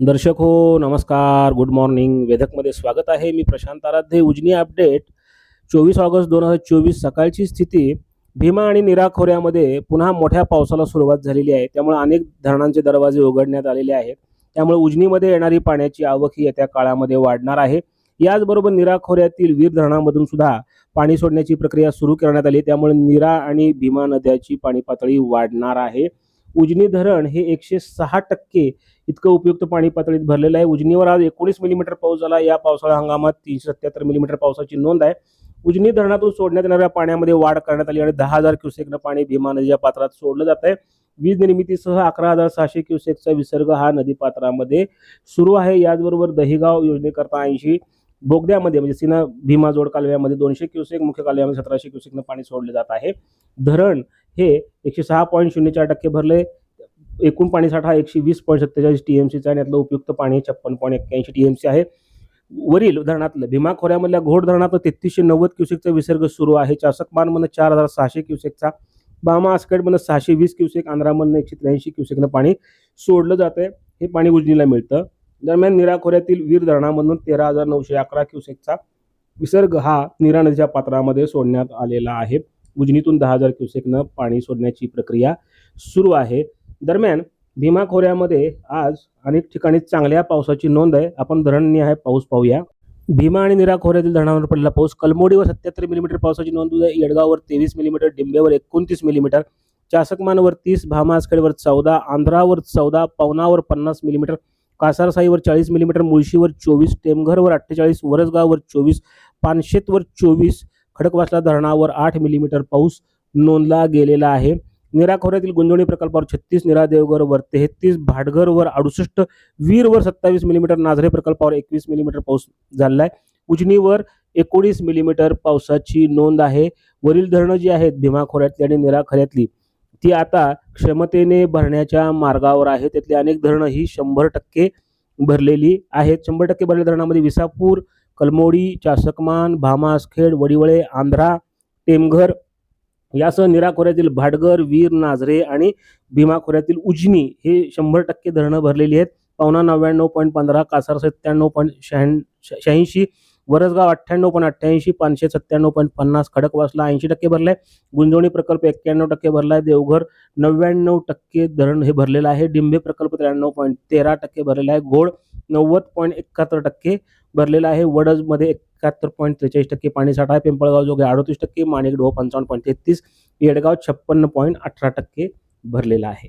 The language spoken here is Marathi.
दर्शक हो नमस्कार. गुड मॉर्निंग वेधकमध्ये स्वागत आहे. मी प्रशांत आराध्य. उजनी अपडेट चोवीस ऑगस्ट दोन हजार चोवीस सकाळची स्थिती. भीमा आणि निरा खोऱ्यामध्ये पुन्हा मोठ्या पावसाला सुरुवात झालेली आहे. त्यामुळे अनेक धरणांचे दरवाजे उघडण्यात आलेले आहेत. त्यामुळे उजनीमध्ये येणारी पाण्याची आवक ही येत्या काळामध्ये वाढणार आहे. याचबरोबर निरा खोऱ्यातील वीर धरणामधून सुद्धा पाणी सोडण्याची प्रक्रिया सुरू करण्यात आली त्यामुळे निरा आणि भीमा नद्याची पाणी पातळी वाढणार आहे. उजनी धरण हे एकशे सहा टक्के इतकं उपयुक्त पाणी पातळीत भरलेलं आहे. उजनीवर आज एकोणीस मिलीमीटर पाऊस झाला. या पावसाळा हंगामात तीनशे सत्याहत्तर मिलीमीटर पावसाची नोंद आहे. उजनी धरणातून सोडण्यात येणाऱ्या पाण्यामध्ये वाढ करण्यात आली आणि दहा हजार क्युसेकनं पाणी भीमा नदीच्या पात्रात सोडलं जात आहे. वीज निर्मितीसह अकरा हजार सहाशे क्युसेकचा विसर्ग हा नदीपात्रामध्ये सुरू आहे. याचबरोबर दहिगाव योजनेकरता ऐंशी बोगद्यामध्ये म्हणजे सिना भीमा जोड कालव्यामध्ये दोनशे क्युसेक मुख्य कालव्यामध्ये सतराशे क्युसेकनं पाणी सोडलं जात आहे. धरण हे एकशे सहा पॉईंट शून्य चार टक्के भरले. एकूण पाणीसाठा एकशे वीस पॉईंट सत्तेचाळीस टी एम सीचा आणि यातलं उपयुक्त पाणी छप्पन पॉईंट एक्क्याऐंशी टी एम सी आहे. वरील धरणातलं भीमा खोऱ्यामधल्या घोड धरणात तेहतीसशे नव्वद क्युसेकचा विसर्ग सुरू आहे. चासकमानमधनं चार हजार सहाशे क्युसेकचा बामा आस्केडमधनं सहाशे वीस क्युसेक आंध्रामधनं एकशे त्र्याऐंशी क्युसेकनं पाणी सोडलं जातं आहे हे पाणी उजनीला मिळतं. दरम्यान निराखोऱ्यातील वीर धरणामधून तेरा हजार नऊशे अकरा क्युसेकचा विसर्ग हा निरा नदीच्या पात्रामध्ये सोडण्यात आलेला आहे. उजनीतून दहा हजार क्युसेकनं पाणी सोडण्याची प्रक्रिया सुरू आहे. दरम्यान भीमा खोऱ्यामध्ये आज अनेक ठिकाणी चांगल्या पावसाची नोंद आहे. आपण धरणनिहाय पाऊस पाहूया. भीमा आणि निरा खोऱ्यातील धरणावर पडलेला पाऊस कलमोडीवर सत्याहत्तर मिलीमीटर पावसाची नोंद आहे येडगाववर तेवीस मिलीमीटर डिंबेवर एकोणतीस मिलीमीटर चासकमानवर तीस भामासखेडवर चौदा आंध्रावर चौदा पवनावर पन्नास मिलीमीटर कासारसाईवर चाळीस मिलीमीटर मुळशीवर चोवीस टेमघरवर अठ्ठेचाळीस वरसगाववर चोवीस पानशेतवर चोवीस खडकवासला धरणावर आठ मिलीमीटर पाऊस नोंदला गेलेला आहे. निरा खोऱ्यातील गुंजवणी प्रकल्पावर छत्तीस निरा देवगरवर तेहतीस भाटघरवर अडुसष्ट वीरवर सत्तावीस मिलीमीटर नाझरे प्रकल्पावर एकवीस मिलीमीटर पाऊस झालेला आहे उजनीवर एकोणीस मिलीमीटर पावसाची नोंद आहे. वरील धरणं जी आहेत भीमा खोऱ्यातली आणि निरा खोऱ्यातली ती आता क्षमतेने भरण्याच्या मार्गावर आहे त्यातली अनेक धरणं ही शंभर टक्के भरलेली आहेत. शंभर टक्के भरलेल्या धरणामध्ये विसापूर कलमोडी चासकमान भामासखेड वडिवळे आंध्रा टेमघर यासह निरा खोऱ्यातील वीर नाझरे आणि भीमा खोऱ्यातील उजनी हे शंभर टक्के धरणं भरलेली आहेत. पावना नव्याण्णव पॉईंट पंधरा कासार सत्त्याण्णव पॉईंट शहाण शहाऐंशी वरसगाव अठ्ठ्याण्णव पॉईंट अठ्ठ्याऐंशी पाचशे सत्त्याण्णव पॉईंट पन्नास खडकवासला ऐंशी टक्के भरलाय. गुंजवणी प्रकल्प एक्क्याण्णव टक्के भरला आहे देवघर नव्याण्णव टक्के धरण हे भरलेलं आहे. डिंबे प्रकल्प त्र्याण्णव पॉईंट तेरा टक्के भरलेला आहे. घोड नव्वद पॉईंट एकाहत्तर टक्के भरलेला आहे. वडजमध्ये एकाहत्तर पॉईंट त्रेचाळीस टक्के पाणीसाठा आहे. पिंपळगाव जोगे अडतीस टक्के. माणिकडोह पंचावन्न पॉईंट तेहतीस. येडगाव छप्पन्न पॉईंट अठरा टक्के भरलेला आहे.